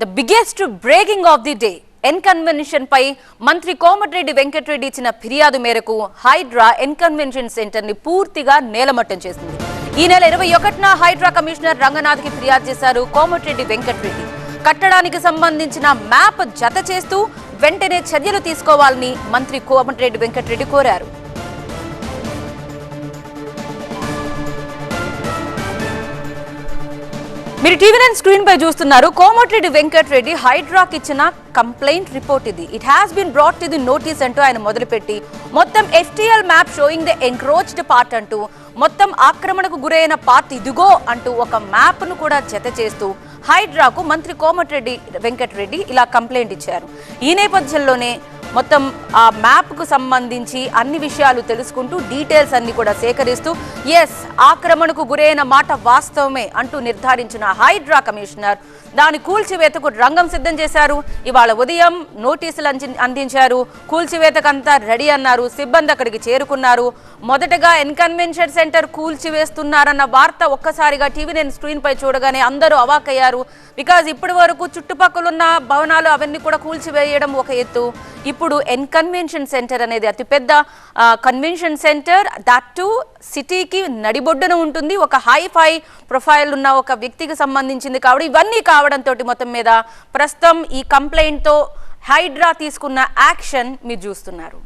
The biggest breaking of the day N convention పై మంత్రి కోమటిరెడ్డి వెంకటరెడ్డి ఇచ్చిన ఫిర్యాదు మేరకు హైడ్రా ఎన్కన్వెన్షన్ సెంటర్ని పూర్తిగా నేలమట్టం చేసింది. ఈ నెల ఇరవై ఒకటిన హైడ్రా కమిషనర్ రంగనాథ్కి ఫిర్యాదు చేశారు కోమటిరెడ్డి వెంకటరెడ్డి. కట్టడానికి సంబంధించిన మ్యాప్ జత చేస్తూ వెంటనే చర్యలు తీసుకోవాలని మంత్రి కోమటిరెడ్డి వెంకటరెడ్డి కోరారు. మీరు టీవీ నైన్ స్క్రీన్ పై చూస్తున్నారు కోమటిరెడ్డి వెంకటరెడ్డి హైడ్రాక్ ఇచ్చిన కంప్లైంట్ రిపోర్ట్ ఇది. It has been brought to the notice అంటూ ఆయన మొదలుపెట్టి మొత్తం FTL map showing the encroached part అంటూ మొత్తం ఆక్రమణకు గురైన పార్ట్ ఇదిగో అంటూ ఒక మ్యాప్ను కూడా జత చేస్తూ హైడ్రాకు మంత్రి కోమటిరెడ్డి వెంకటరెడ్డి ఇలా కంప్లైంట్ ఇచ్చారు. ఈ నేపథ్యంలోనే మొత్తం ఆ మ్యాప్కు సంబంధించి అన్ని విషయాలు తెలుసుకుంటూ డీటెయిల్స్ అన్ని కూడా సేకరిస్తూ ఎస్ ఆక్రమణకు గురైన మాట వాస్తవమే అంటూ నిర్ధారించిన హైడ్రా కమిషనర్ దాని కూల్చివేతకు రంగం సిద్ధం చేశారు. ఇవాళ ఉదయం నోటీసులు అంది- అందించారు. కూల్చివేతకంతా రెడీ అన్నారు. సిబ్బంది అక్కడికి చేరుకున్నారు. మొదటగా ఎన్కన్వెన్షన్ సెంటర్ కూల్చివేస్తున్నారన్న వార్త ఒక్కసారిగా టీవీ నేను స్క్రీన్ పై చూడగానే అందరూ అవాకయ్యారు బికాజ్ ఇప్పటి వరకు చుట్టుపక్కల ఉన్న భవనాలు అవన్నీ కూడా కూల్చివేయడం ఒక ఎత్తు. ఇప్పుడు ఎన్కన్వెన్షన్ సెంటర్ అనేది అతిపెద్ద కన్వెన్షన్ సెంటర్ దట్ టు సిటీకి నడిబొడ్డున ఉంటుంది. ఒక హై ఫై ప్రొఫైల్ ఉన్న ఒక వ్యక్తికి సంబంధించింది కాబట్టి ఇవన్నీ కావడంతో మొత్తం మీద ప్రస్తుతం ఈ కంప్లైంట్తో హైడ్రా తీసుకున్న యాక్షన్ మీరు చూస్తున్నారు.